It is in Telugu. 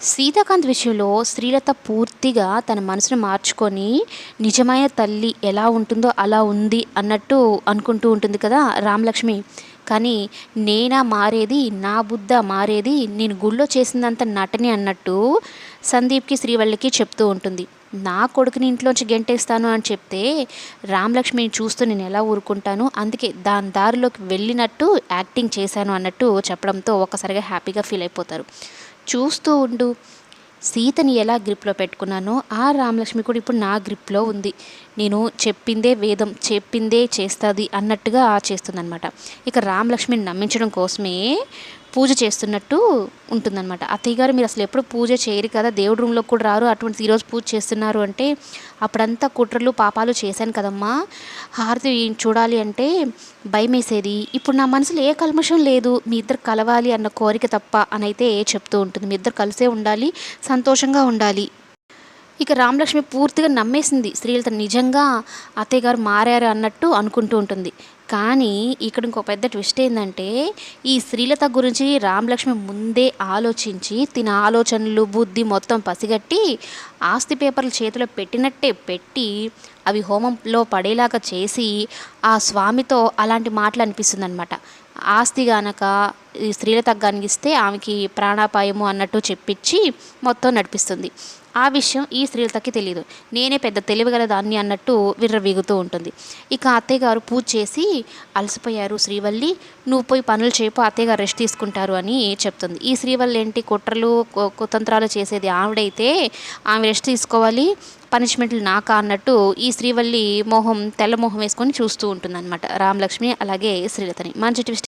సీతాకాంత్ విషయంలో శ్రీలత పూర్తిగా తన మనసును మార్చుకొని నిజమైన తల్లి ఎలా ఉంటుందో అలా ఉంది అన్నట్టు అనుకుంటూ ఉంటుంది కదా రామలక్ష్మి. కానీ నేనా మారేది నా బుద్ధ మారేది నేను గుళ్ళో చేసిందంత నటని అన్నట్టు సందీప్కి శ్రీవల్లికి చెప్తూ ఉంటుంది. నా కొడుకుని ఇంట్లోంచి గెంటేస్తాను అని చెప్తే రామలక్ష్మిని చూస్తూ నేను ఎలా ఊరుకుంటాను? అందుకే దాని దారిలోకి వెళ్ళినట్టు యాక్టింగ్ చేశాను అన్నట్టు చెప్పడంతో ఒక్కసారిగా హ్యాపీగా ఫీల్ అయిపోతారు. చూస్తూ ఉండు. సీతని ఎలా గ్రిప్లో పెట్టుకున్నానో ఆ రామలక్ష్మి కూడా ఇప్పుడు నా గ్రిప్లో ఉంది. నేను చెప్పిందే వేదం చెప్పిందే చేస్తుంది అన్నట్టుగా చేస్తుందన్నమాట. ఇక రామలక్ష్మిని నమ్మించడం కోసమే పూజ చేస్తున్నట్టు ఉంటుందన్నమాట. అత్తయ్య గారు మీరు అసలు ఎప్పుడు పూజ చేయరు కదా దేవుడి రూమ్లో కూడా రారు. అటువంటి ఈరోజు పూజ చేస్తున్నారు అంటే అప్పుడంతా కుట్రలు పాపాలు చేశాను కదమ్మా. హారతి చూడాలి అంటే భయమేసేది. ఇప్పుడు నా మనసులో ఏ కల్మషం లేదు. మీ ఇద్దరు కలవాలి అన్న కోరిక తప్ప అని అయితే చెప్తూ ఉంటుంది. మీ ఇద్దరు కలిసే ఉండాలి సంతోషంగా ఉండాలి. ఇక రామలక్ష్మి పూర్తిగా నమ్మేసింది. శ్రీలత నిజంగా అత్తయ్య గారు మారారు అన్నట్టు అనుకుంటూ ఉంటుంది. కానీ ఇక్కడ ఇంకో పెద్ద ట్విస్ట్ ఏంటంటే ఈ శ్రీలత గురించి రామలక్ష్మి ముందే ఆలోచించి తిన ఆలోచనలు బుద్ధి మొత్తం పసిగట్టి ఆస్తి పేపర్లు చేతిలో పెట్టినట్టే పెట్టి అవి హోమంలో పడేలాగా చేసి ఆ స్వామితో అలాంటి మాటలు అనిపిస్తుంది అనమాట ఆస్తి గనక ఈ స్త్రీలతకు ఇస్తే ఆమెకి ప్రాణాపాయము అన్నట్టు చెప్పించి మొత్తం నడిపిస్తుంది. ఆ విషయం ఈ స్త్రీలతకి తెలియదు నేనే పెద్ద తెలివిగల దాన్ని అన్నట్టు విర్రవీగుతూ ఉంటుంది. ఇక అత్తయ్య గారు పూజ చేసి అలసిపోయారు. శ్రీవల్లి నువ్వు పోయి పనులు చేయపో అత్తయ్య గారు రెస్ట్ తీసుకుంటారు అని చెప్తుంది. ఈ శ్రీవల్లి ఏంటి కుట్రలు కుతంత్రాలు చేసేది ఆవిడైతే ఆమె రెస్ట్ తీసుకోవాలి పనిష్మెంట్లు నాకా అన్నట్టు ఈ శ్రీవల్లి మొహం తెల్ల మొహం వేసుకొని చూస్తూ ఉంటుంది అనమాట రామలక్ష్మి అలాగే శ్రీలతని. మంచి ట్విస్ట్